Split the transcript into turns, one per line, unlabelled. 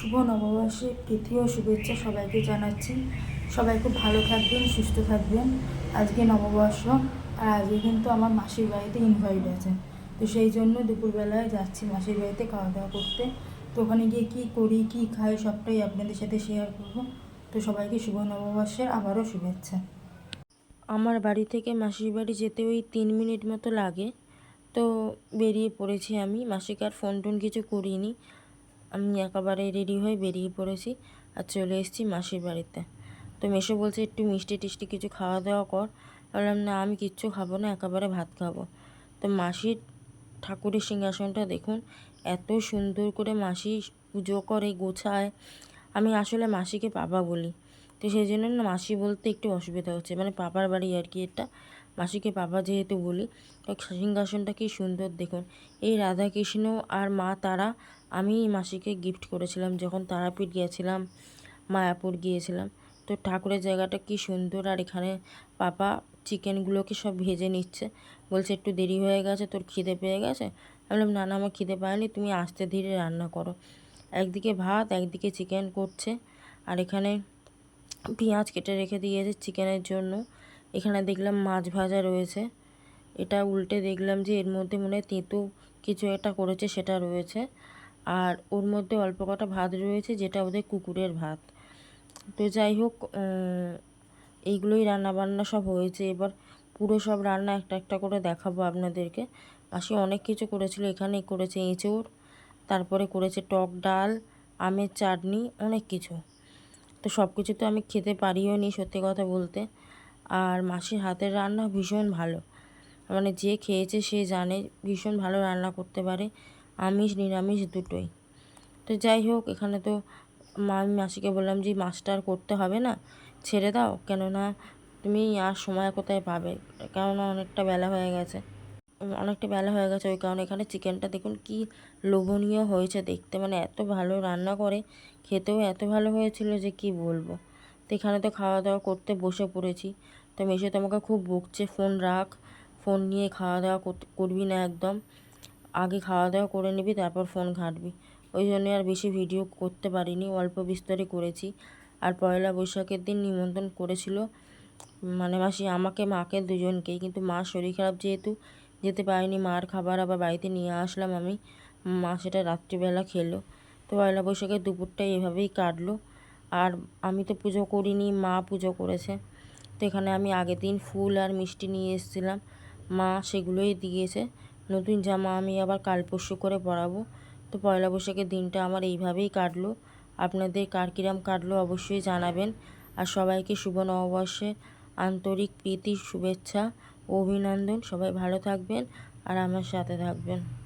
শুভ নববর্ষে ও শুভেচ্ছা সবাইকে জানাচ্ছি। সবাই খুব ভালো থাকবেন, সুস্থ থাকবেন। আজকে নববর্ষ আর আজকে কিন্তু আমার মাসির বাড়িতে ইনভাইট আছে। তো সেই জন্য দুপুরবেলায় যাচ্ছি মাসির বাড়িতে খাওয়া দাওয়া করতে। তো ওখানে গিয়ে কী করি, কী খাই, সবটাই আপনাদের সাথে শেয়ার করব। তো সবাইকে শুভ নববর্ষের আবারও শুভেচ্ছা। আমার বাড়ি থেকে মাসির বাড়ি যেতে ওই তিন মিনিট মতো লাগে। তো বেরিয়ে পড়েছি আমি। মাসিকে আর ফোন টোন কিছু করিনি। আমি একেবারে রেডি হয়ে বেরিয়ে পড়েছি আর চলে এসেছি মাসির বাড়িতে। তো মেশো বলছে, একটু মিষ্টি টিষ্টি কিছু খাওয়া দাওয়া কর। বললাম, না, আমি কিচ্ছু খাব না, একেবারে ভাত খাব। তো মাসির ঠাকুরের সিংহাসনটা দেখুন, এত সুন্দর করে মাসি পুজো করে, গোছায়। আমি আসলে মাসিকে বাবা বলি। তো সেই জন্য না মাসি বলতে একটু অসুবিধা হচ্ছে। মানে পাপার বাড়ি আর কি এটা। মাসিকে বাবা যেহেতু বলি সিংহাসনটা কি সুন্দর দেখুন। এই রাধাকৃষ্ণ আর মা তারা, আমি মাসিকে গিফট করেছিলাম যখন তারাপীঠ গিয়েছিলাম, মায়াপুর গিয়েছিলাম। তো ঠাকুরের জায়গাটা কি সুন্দর আর এখানে পাপা চিকেনগুলোকে সব ভেজে নিচ্ছে। বলছে, একটু দেরি হয়ে গেছে, তোর খিদে পেয়ে গেছে? বললাম, না না, আমার খিদে পায়নি, তুমি আস্তে ধীরে রান্না করো। একদিকে ভাত, একদিকে চিকেন করছে। আর এখানে পেঁয়াজ কেটে রেখে দিয়েছে চিকেনের জন্য। এখানে দেখলাম মাছ ভাজা রয়েছে। এটা উল্টে দেখলাম যে এর মধ্যে মনে হয় কিছু একটা করেছে, সেটা রয়েছে। আর ওর মধ্যে অল্প কটা ভাত রয়েছে, যেটা ওদের কুকুরের ভাত। তো যাই হোক এইগুলোই রান্না বান্না সব হয়েছে। এবার পুরো সব রান্না একটা একটা করে দেখাবো আপনাদেরকে। মাসি অনেক কিছু করেছিল এখানে করেছে এঁচোড়, তারপরে করেছে টক ডাল, আমের চাটনি, অনেক কিছু। তো সব কিছু তো আমি খেতে পারিও নি, সত্যি কথা বলতে। আর মাসির হাতের রান্না ভীষণ ভালো। মানে যে খেয়েছে সে জানে ভীষণ ভালো রান্না করতে পারে। আমিষ, নিরামিষ দুটোই। তো যাই হোক, এখানে তো আমি মাসিকে বললাম যে, মাছটা আর করতে হবে না, ছেড়ে দাও। কেননা তুমি আর সময় কোথায় পাবে? কেননা অনেকটা বেলা হয়ে গেছে। অনেকটা বেলা হয়ে গেছে ওই কারণে এখানে চিকেনটা দেখুন কি লোভনীয় হয়েছে দেখতে। মানে এত ভালো রান্না করে, খেতেও এত ভালো হয়েছিল যে কি বলব? তো এখানে তো খাওয়া দাওয়া করতে বসে পড়েছি। তো মেশো তো আমাকে খুব বকছে, ফোন রাখ। ফোন নিয়ে খাওয়া দাওয়া করবি না একদম। আগে খাওয়া দাওয়া করে নিবি, তারপর ফোন ঘাঁটবি। ওই জন্য আর বেশি ভিডিও করতে পারিনি, অল্প বিস্তরে করেছি। আর পয়লা বৈশাখের দিন নিমন্ত্রণ করেছিল মানে মাসি আমাকে, মাকে দুজনকেই। কিন্তু মা শরীর খারাপ যেহেতু, যেতে পারিনি। মার খাবার আবার বাড়িতে নিয়ে আসলাম আমি। মা সেটা রাত্রিবেলা খেলো। তো পয়লা বৈশাখের দুপুরটা এভাবেই কাটলো। আর আমি তো পুজো করিনি, মা পুজো করেছে। তো এখানে আমি আগের দিন ফুল আর মিষ্টি নিয়ে এসেছিলাম। মা সেগুলোই দিয়েছে। নতুন জামা আমি আবার কাল পরশু করে পরাবো। তো পয়লা বৈশাখের দিনটা আমার এইভাবেই কাটলো। আপনাদের কার কিরাম কাটলো অবশ্যই জানাবেন। আর সবাইকে শুভ নববর্ষে আন্তরিক প্রীতির শুভেচ্ছা অভিনন্দন। সবাই ভালো থাকবেন আর আমার সাথে থাকবেন।